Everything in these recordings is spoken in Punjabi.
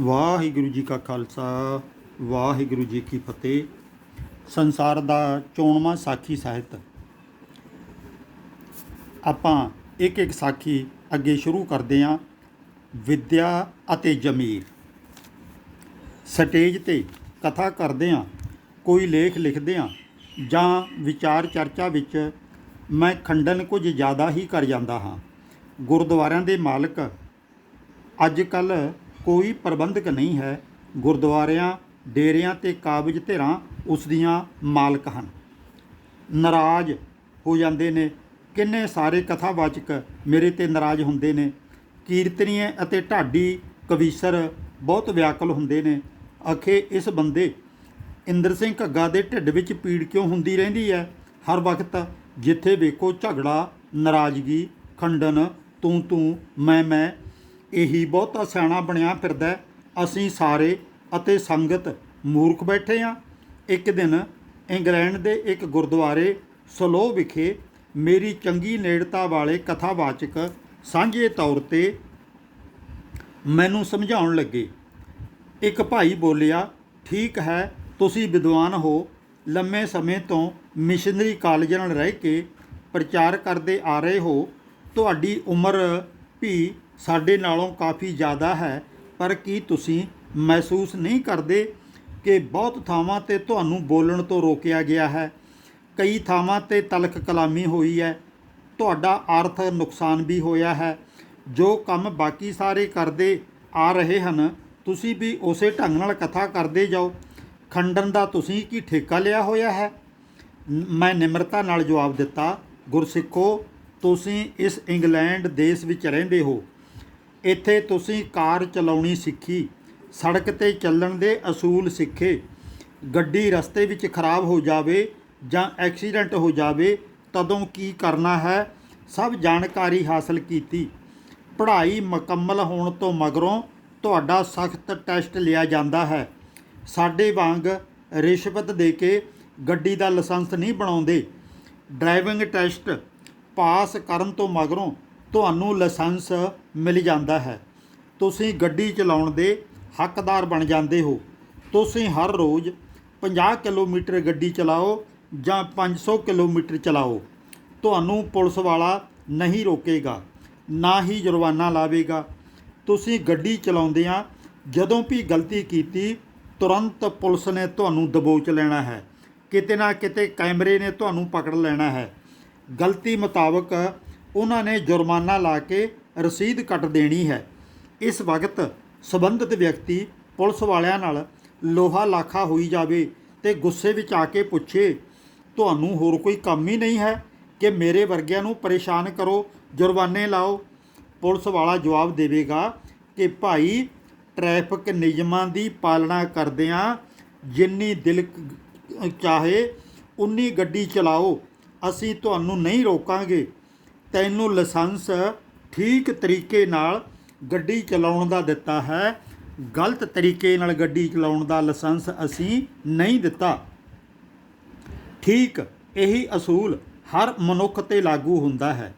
ਵਾਹਿਗੁਰੂ ਜੀ ਕਾ ਖਾਲਸਾ, ਵਾਹਿਗੁਰੂ ਜੀ ਕੀ ਫਤਿਹ। ਸੰਸਾਰ ਦਾ ਚੋਣਵਾਂ ਸਾਖੀ ਸਾਹਿਤ। ਆਪਾਂ ਇੱਕ ਇੱਕ ਸਾਖੀ ਅੱਗੇ ਸ਼ੁਰੂ ਕਰਦੇ ਹਾਂ। ਵਿਦਿਆ ਅਤੇ ਜ਼ਮੀਰ। ਸਟੇਜ ਤੇ ਕਥਾ ਕਰਦੇ ਹਾਂ, ਕੋਈ ਲੇਖ ਲਿਖਦੇ ਹਾਂ ਜਾਂ ਵਿਚਾਰ ਚਰਚਾ ਵਿੱਚ ਮੈਂ ਖੰਡਨ ਕੁਝ ਜ਼ਿਆਦਾ ਹੀ ਕਰ ਜਾਂਦਾ ਹਾਂ। ਗੁਰਦੁਆਰਿਆਂ ਦੇ ਮਾਲਕ ਅੱਜ ਕੱਲ੍ਹ ਕੋਈ ਪ੍ਰਬੰਧਕ ਨਹੀਂ ਹੈ। ਗੁਰਦੁਆਰਿਆਂ, ਡੇਰਿਆਂ ਤੇ ਕਾਬਜ ਧਿਰਾਂ ਉਸ ਦੀਆਂ ਮਾਲਕ ਹਨ। ਨਾਰਾਜ਼ ਹੋ ਜਾਂਦੇ ਨੇ। ਕਿੰਨੇ ਸਾਰੇ ਕਥਾਵਾਚਕ ਮੇਰੇ ਤੇ ਨਾਰਾਜ਼ ਹੁੰਦੇ ਨੇ। ਕੀਰਤਨੀਏ ਅਤੇ ਢਾਡੀ ਕਵੀਸ਼ਰ ਬਹੁਤ ਵਿਆਕਲ ਹੁੰਦੇ ਨੇ। ਅਖੇ ਇਸ ਬੰਦੇ ਇੰਦਰ ਸਿੰਘ ਘੱਗਾ ਦੇ ਢਿੱਡ ਵਿੱਚ ਪੀੜ ਕਿਉਂ ਹੁੰਦੀ ਰਹਿੰਦੀ ਹੈ? ਹਰ ਵਕਤ ਜਿੱਥੇ ਵੇਖੋ ਝਗੜਾ, ਨਾਰਾਜ਼ਗੀ, ਖੰਡਨ ਤੂੰ ਤੂੰ ਮੈਂ ਮੈਂ ਇਹੀ ਬਹੁਤਾ ਸਿਆਣਾ ਬਣਿਆ ਫਿਰਦਾ ਅਸੀਂ ਸਾਰੇ ਅਤੇ ਸੰਗਤ ਮੂਰਖ ਬੈਠੇ ਆ ਇੱਕ ਦਿਨ ਇੰਗਲੈਂਡ ਦੇ ਇੱਕ ਗੁਰਦੁਆਰੇ ਸਲੋ ਵਿਖੇ ਮੇਰੀ ਚੰਗੀ ਨੇੜਤਾ ਵਾਲੇ ਕਥਾਵਾਚਕ ਸਾਂਝੇ ਤੌਰ ਤੇ ਮੈਨੂੰ ਸਮਝਾਉਣ ਲੱਗੇ, ਇੱਕ ਭਾਈ ਬੋਲਿਆ, ਠੀਕ ਹੈ, ਤੁਸੀਂ ਵਿਦਵਾਨ ਹੋ। ਲੰਮੇ ਸਮੇਂ ਤੋਂ ਮਿਸ਼ਨਰੀ ਕਾਲਜ ਨਾਲ ਰਹਿ ਕੇ ਪ੍ਰਚਾਰ ਕਰਦੇ ਆ ਰਹੇ ਹੋ। ਤੁਹਾਡੀ ਉਮਰ ਵੀ ਸਾਡੇ ਨਾਲੋਂ ਕਾਫੀ ਜ਼ਿਆਦਾ ਹੈ। ਪਰ ਕੀ ਤੁਸੀਂ ਮਹਿਸੂਸ ਨਹੀਂ ਕਰਦੇ ਕਿ ਬਹੁਤ ਥਾਵਾਂ ਤੇ ਤੁਹਾਨੂੰ ਬੋਲਣ ਤੋਂ ਰੋਕਿਆ ਗਿਆ ਹੈ? ਕਈ ਥਾਵਾਂ ਤੇ ਤਲਖ ਕਲਾਮੀ ਹੋਈ ਹੈ। ਤੁਹਾਡਾ ਆਰਥ ਨੁਕਸਾਨ ਵੀ ਹੋਇਆ ਹੈ। ਜੋ ਕੰਮ ਬਾਕੀ ਸਾਰੇ ਕਰਦੇ ਆ ਰਹੇ ਹਨ, ਤੁਸੀਂ ਵੀ ਉਸੇ ਢੰਗ ਨਾਲ ਕਥਾ ਕਰਦੇ ਜਾਓ। ਖੰਡਨ ਦਾ ਤੁਸੀਂ ਕੀ ਠੇਕਾ ਲਿਆ ਹੋਇਆ ਹੈ? ਮੈਂ ਨਿਮਰਤਾ ਨਾਲ ਜਵਾਬ ਦਿੱਤਾ, ਗੁਰਸਿੱਖੋ, ਤੁਸੀਂ ਇਸ ਇੰਗਲੈਂਡ ਦੇਸ਼ ਵਿੱਚ ਰਹਿੰਦੇ ਹੋ। ਇੱਥੇ ਤੁਸੀਂ ਕਾਰ ਚਲਾਉਣੀ ਸਿੱਖੀ, ਸੜਕ ਤੇ ਚੱਲਣ ਦੇ ਅਸੂਲ ਸਿੱਖੇ। ਗੱਡੀ ਰਸਤੇ ਵਿੱਚ ਖਰਾਬ ਹੋ ਜਾਵੇ ਜਾਂ ਐਕਸੀਡੈਂਟ ਹੋ ਜਾਵੇ, ਤਦੋਂ ਕੀ ਕਰਨਾ ਹੈ? ਸਭ ਜਾਣਕਾਰੀ ਹਾਸਲ ਕੀਤੀ। ਪੜ੍ਹਾਈ ਮੁਕੰਮਲ ਹੋਣ ਤੋਂ ਮਗਰੋਂ ਤੁਹਾਡਾ ਸਖਤ ਟੈਸਟ ਲਿਆ ਜਾਂਦਾ ਹੈ। ਸਾਡੇ ਵਾਂਗ ਰਿਸ਼ਵਤ ਦੇ ਕੇ ਗੱਡੀ ਦਾ ਲਾਇਸੈਂਸ ਨਹੀਂ ਬਣਾਉਂਦੇ। ਡਰਾਈਵਿੰਗ ਟੈਸਟ ਪਾਸ ਕਰਨ ਤੋਂ ਮਗਰੋਂ ਤੁਹਾਨੂੰ ਲਾਇਸੈਂਸ ਮਿਲ ਜਾਂਦਾ ਹੈ। ਤੁਸੀਂ ਗੱਡੀ ਚਲਾਉਣ ਦੇ ਹੱਕਦਾਰ ਬਣ ਜਾਂਦੇ ਹੋ। ਤੁਸੀਂ ਹਰ ਰੋਜ਼ 50 ਕਿਲੋਮੀਟਰ ਗੱਡੀ ਚਲਾਓ ਜਾਂ 500 ਕਿਲੋਮੀਟਰ ਚਲਾਓ। ਤੁਹਾਨੂੰ ਪੁਲਿਸ ਵਾਲਾ ਨਹੀਂ ਰੋਕੇਗਾ, ਨਾ ਹੀ ਜੁਰਮਾਨਾ ਲਾਵੇਗਾ। ਤੁਸੀਂ ਗੱਡੀ ਚਲਾਉਂਦਿਆਂ ਜਦੋਂ ਵੀ ਗਲਤੀ ਕੀਤੀ, ਤੁਰੰਤ ਪੁਲਿਸ ਨੇ ਤੁਹਾਨੂੰ ਦਬੋਚ ਲੈਣਾ ਹੈ। ਕਿਤੇ ਨਾ ਕਿਤੇ ਕੈਮਰੇ ਨੇ ਤੁਹਾਨੂੰ ਪਕੜ ਲੈਣਾ ਹੈ। ਗਲਤੀ ਮੁਤਾਬਕ ਉਹਨਾਂ ਨੇ ਜੁਰਮਾਨਾ ਲਾ ਕੇ ਰਸੀਦ ਕੱਟ ਦੇਣੀ ਹੈ। ਇਸ ਵਕਤ ਸਬੰਧਤ ਵਿਅਕਤੀ ਪੁਲਿਸ ਵਾਲਿਆਂ ਨਾਲ ਲੋਹਾ ਲਾਖਾ ਹੋਈ ਜਾਵੇ ਤੇ ਗੁੱਸੇ ਵਿੱਚ ਆ ਕੇ ਪੁੱਛੇ, ਤੁਹਾਨੂੰ ਹੋਰ ਕੋਈ ਕੰਮ ਹੀ ਨਹੀਂ ਹੈ ਕਿ ਮੇਰੇ ਵਰਗਿਆਂ ਨੂੰ ਪਰੇਸ਼ਾਨ ਕਰੋ, ਜੁਰਮਾਨੇ ਲਾਓ? ਪੁਲਿਸ ਵਾਲਾ ਜਵਾਬ ਦੇਵੇਗਾ ਕਿ, ਭਾਈ, ਟ੍ਰੈਫਿਕ ਨਿਯਮਾਂ ਦੀ ਪਾਲਣਾ ਕਰਦਿਆਂ ਜਿੰਨੀ ਦਿਲ ਚਾਹੇ, ਉਨੀ ਗੱਡੀ ਚਲਾਓ। ਅਸੀਂ ਤੁਹਾਨੂੰ ਨਹੀਂ ਰੋਕਾਂਗੇ। ਤੈਨੂੰ ਲਾਇਸੈਂਸ ਠੀਕ ਤਰੀਕੇ ਨਾਲ ਗੱਡੀ ਚਲਾਉਣ ਦਾ ਦਿੱਤਾ ਹੈ। ਗਲਤ ਤਰੀਕੇ ਨਾਲ ਗੱਡੀ ਚਲਾਉਣ ਦਾ ਲਾਇਸੈਂਸ ਅਸੀਂ ਨਹੀਂ ਦਿੱਤਾ। ਠੀਕ, ਇਹੀ ਅਸੂਲ ਹਰ ਮਨੁੱਖ ਤੇ ਲਾਗੂ ਹੁੰਦਾ ਹੈ।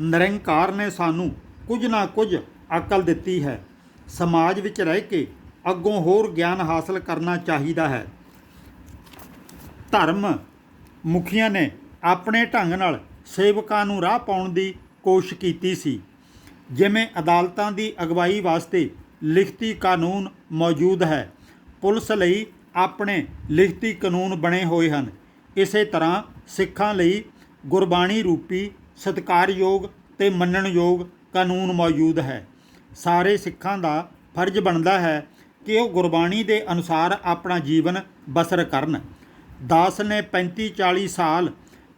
ਨਿਰੰਕਾਰ ਨੇ ਸਾਨੂੰ ਕੁਝ ਨਾ ਕੁਝ ਅਕਲ ਦਿੱਤੀ ਹੈ। ਸਮਾਜ ਵਿੱਚ ਰਹਿ ਕੇ ਅੱਗੋਂ ਹੋਰ ਗਿਆਨ ਹਾਸਲ ਕਰਨਾ ਚਾਹੀਦਾ ਹੈ। ਧਰਮ ਮੁਖੀਆਂ ਨੇ ਆਪਣੇ ਢੰਗ ਨਾਲ ਸੇਵਕਾਂ ਨੂੰ ਰਾਹ ਪਾਉਣ ਦੀ ਕੋਸ਼ਿਸ਼ ਕੀਤੀ ਸੀ। ਜਿਵੇਂ ਅਦਾਲਤਾਂ ਦੀ ਅਗਵਾਈ ਵਾਸਤੇ ਲਿਖਤੀ ਕਾਨੂੰਨ ਮੌਜੂਦ ਹੈ, ਪੁਲਿਸ ਲਈ ਆਪਣੇ ਲਿਖਤੀ ਕਾਨੂੰਨ ਬਣੇ ਹੋਏ ਹਨ। ਇਸੇ ਤਰ੍ਹਾਂ ਸਿੱਖਾਂ ਲਈ ਗੁਰਬਾਣੀ ਰੂਪੀ ਸਤਿਕਾਰਯੋਗ ਤੇ ਮੰਨਣਯੋਗ ਕਾਨੂੰਨ ਮੌਜੂਦ ਹੈ। ਸਾਰੇ ਸਿੱਖਾਂ ਦਾ ਫਰਜ਼ ਬਣਦਾ ਹੈ ਕਿ ਉਹ ਗੁਰਬਾਣੀ ਦੇ ਅਨੁਸਾਰ ਆਪਣਾ ਜੀਵਨ ਬਸਰ ਕਰਨ। ਦਾਸ ਨੇ 35 40 ਸਾਲ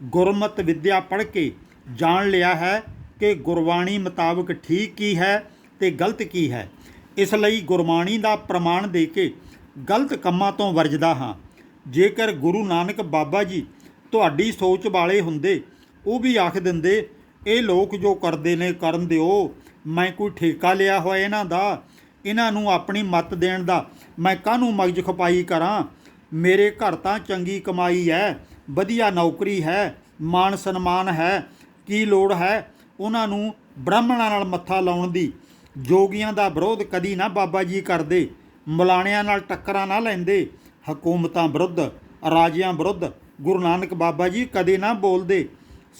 ਗੁਰਮਤ ਵਿੱਦਿਆ ਪੜ੍ਹ ਕੇ ਜਾਣ ਲਿਆ ਹੈ ਕਿ ਗੁਰਬਾਣੀ ਮੁਤਾਬਕ ਠੀਕ ਕੀ ਹੈ ਤੇ ਗਲਤ ਕੀ ਹੈ। ਇਸ ਲਈ ਗੁਰਬਾਣੀ ਦਾ ਪ੍ਰਮਾਣ ਦੇ ਕੇ ਗਲਤ ਕੰਮਾਂ ਤੋਂ ਵਰਜਦਾ ਹਾਂ। ਜੇਕਰ ਗੁਰੂ ਨਾਨਕ ਬਾਬਾ ਜੀ ਤੁਹਾਡੀ ਸੋਚ ਵਾਲੇ ਹੁੰਦੇ, ਉਹ ਵੀ ਆਖ ਦਿੰਦੇ, ਇਹ ਲੋਕ ਜੋ ਕਰਦੇ ਨੇ, ਕਰਨ ਦਿਓ। ਮੈਂ ਕੋਈ ਠੇਕਾ ਲਿਆ ਹੋਇਆ ਇਹਨਾਂ ਦਾ। ਇਹਨਾਂ ਨੂੰ ਆਪਣੀ ਮੱਤ ਦੇਣ ਦਾ ਮੈਂ ਕਾਹਨੂੰ ਮਗਜ ਖਪਾਈ ਕਰਾਂ? ਮੇਰੇ ਘਰ ਤਾਂ ਚੰਗੀ ਕਮਾਈ ਹੈ। ਵਧੀਆ ਨੌਕਰੀ ਹੈ, ਮਾਣ ਸਨਮਾਨ ਹੈ, ਕੀ ਲੋੜ ਹੈ? ਉਹਨਾਂ ਨੂੰ ਬ੍ਰਾਹਮਣਾਂ ਨਾਲ ਮੱਥਾ ਲਾਉਣ ਦੀ। ਜੋਗੀਆਂ ਦਾ ਵਿਰੋਧ ਕਦੀ ਨਾ ਬਾਬਾ ਜੀ ਕਰਦੇ। ਮਲਾਣਿਆਂ ਨਾਲ ਟੱਕਰਾਂ ਨਾ ਲੈਂਦੇ। ਹਕੂਮਤਾਂ ਵਿਰੁੱਧ, ਰਾਜਿਆਂ ਵਿਰੁੱਧ, ਗੁਰੂ ਨਾਨਕ ਬਾਬਾ ਜੀ ਕਦੇ ਨਾ ਬੋਲਦੇ।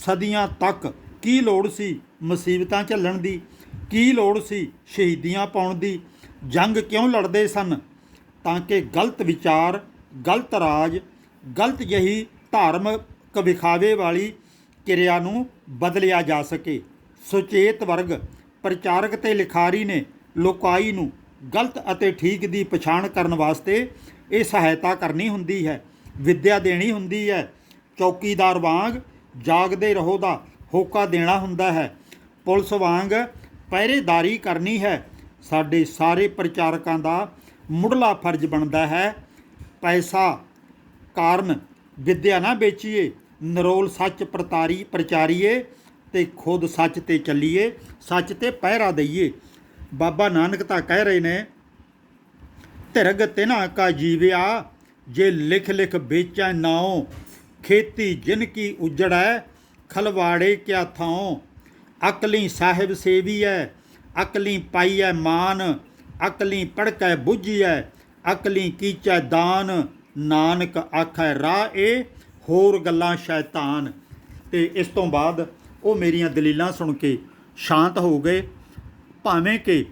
ਸਦੀਆਂ ਤੱਕ ਕੀ ਲੋੜ ਸੀ ਮੁਸੀਬਤਾਂ ਝੱਲਣ ਦੀ? ਕੀ ਲੋੜ ਸੀ ਸ਼ਹੀਦੀਆਂ ਪਾਉਣ ਦੀ? ਜੰਗ ਕਿਉਂ ਲੜਦੇ ਸਨ? ਤਾਂ ਕਿ ਗਲਤ ਵਿਚਾਰ, ਗਲਤ ਰਾਜ, ਗਲਤ ਜਹੀ ਧਾਰਮਿਕ ਵਿਖਾਵੇ ਵਾਲੀ ਕਿਰਿਆ ਨੂੰ ਬਦਲਿਆ ਜਾ ਸਕੇ। ਸੁਚੇਤ ਵਰਗ ਪ੍ਰਚਾਰਕ ਤੇ ਲਿਖਾਰੀ ਨੇ ਲੋਕਾਈ ਨੂੰ ਗਲਤ ਅਤੇ ਠੀਕ ਦੀ ਪਛਾਣ ਕਰਨ ਵਾਸਤੇ ਇਹ ਸਹਾਇਤਾ ਕਰਨੀ ਹੁੰਦੀ ਹੈ, ਵਿੱਦਿਆ ਦੇਣੀ ਹੁੰਦੀ ਹੈ, ਚੌਕੀਦਾਰ ਵਾਂਗ ਜਾਗਦੇ ਰਹੋ ਦਾ ਹੋਕਾ ਦੇਣਾ ਹੁੰਦਾ ਹੈ। ਪੁਲਿਸ ਵਾਂਗ ਪਹਿਰੇਦਾਰੀ ਕਰਨੀ ਹੈ, ਸਾਡੇ ਸਾਰੇ ਪ੍ਰਚਾਰਕਾਂ ਦਾ ਮੁੱਢਲਾ ਫਰਜ਼ ਬਣਦਾ ਹੈ। ਪੈਸਾ ਕਾਰਨ ਵਿੱਦਿਆ ਨਾ ਵੇਚੀਏ, ਨਰੋਲ ਸੱਚ ਪ੍ਰਤਾਰੀ ਪ੍ਰਚਾਰੀਏ ਤੇ ਖੁਦ ਸੱਚ ਤੇ ਚੱਲੀਏ, ਸੱਚ ਤੇ ਪਹਿਰਾ ਦਈਏ। ਬਾਬਾ ਨਾਨਕ ਤਾਂ ਕਹਿ ਰਹੇ ਨੇ, ਧਿਰਗ ਤਿਨਾ ਕਾ ਜੀਵਿਆ, ਜੇ ਲਿਖ ਲਿਖ ਵੇਚੈ ਨਾਉ, ਖੇਤੀ ਜਿਨ ਕੀ ਉਜੜੈ, ਖਲਵਾੜੇ ਕਿਆ ਥਾਉ। ਅਕਲੀ ਸਾਹਿਬ ਸੇਵੀ ਸੇਵੀਐ, ਅਕਲੀ ਪਾਈਐ ਮਾਨ, ਅਕਲੀ ਪੜਕੈ ਬੁੱਝੀਐ, ਅਕਲੀ ਕੀਚੈ ਦਾਨ। ਨਾਨਕ ਆਖੈ ਰਾਹ ਏ, ਹੋਰ ਗੱਲਾਂ ਸ਼ੈਤਾਨ। ਤੇ ਇਸ ਤੋਂ ਬਾਅਦ ਉਹ ਮੇਰੀਆਂ ਦਲੀਲਾਂ ਸੁਣ ਕੇ ਸ਼ਾਂਤ ਹੋ ਗਏ। ਭਾਵੇਂ ਕਿ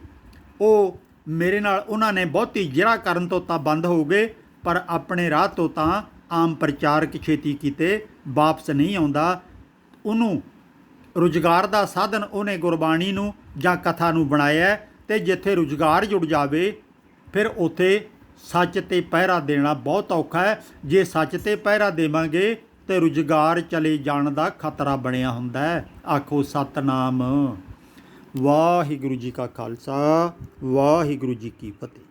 ਉਹ ਮੇਰੇ ਨਾਲ ਉਹਨਾਂ ਨੇ ਬਹੁਤੀ ਜਿਹੜਾ ਕਰਨ ਤੋਂ ਤਾਂ ਬੰਦ ਹੋ ਗਏ, ਪਰ ਆਪਣੇ ਰਾਹ ਤੋਂ ਤਾਂ ਆਮ ਪ੍ਰਚਾਰਕ ਛੇਤੀ ਕੀਤੇ ਵਾਪਸ ਨਹੀਂ ਆਉਂਦਾ। ਉਹਨੂੰ ਰੁਜ਼ਗਾਰ ਦਾ ਸਾਧਨ ਉਹਨੇ ਗੁਰਬਾਣੀ ਨੂੰ ਜਾਂ ਕਥਾ ਨੂੰ ਬਣਾਇਆ ਹੈ ਤੇ ਜਿੱਥੇ ਰੁਜ਼ਗਾਰ ਜੁੜ ਜਾਵੇ, ਫਿਰ ਉੱਥੇ ਸੱਚ ਤੇ ਪਹਿਰਾ ਦੇਣਾ ਬਹੁਤ ਔਖਾ ਹੈ। ਜੇ ਸੱਚ ਤੇ ਪਹਿਰਾ ਦੇਵਾਂਗੇ ਤੇ ਰੁਜ਼ਗਾਰ ਚਲੇ ਜਾਣ ਦਾ ਖਤਰਾ ਬਣਿਆ ਹੁੰਦਾ ਹੈ। ਆਖੋ ਸਤਨਾਮ। ਵਾਹਿਗੁਰੂ ਜੀ ਕਾ ਖਾਲਸਾ, ਵਾਹਿਗੁਰੂ ਜੀ ਕੀ ਫਤਿਹ।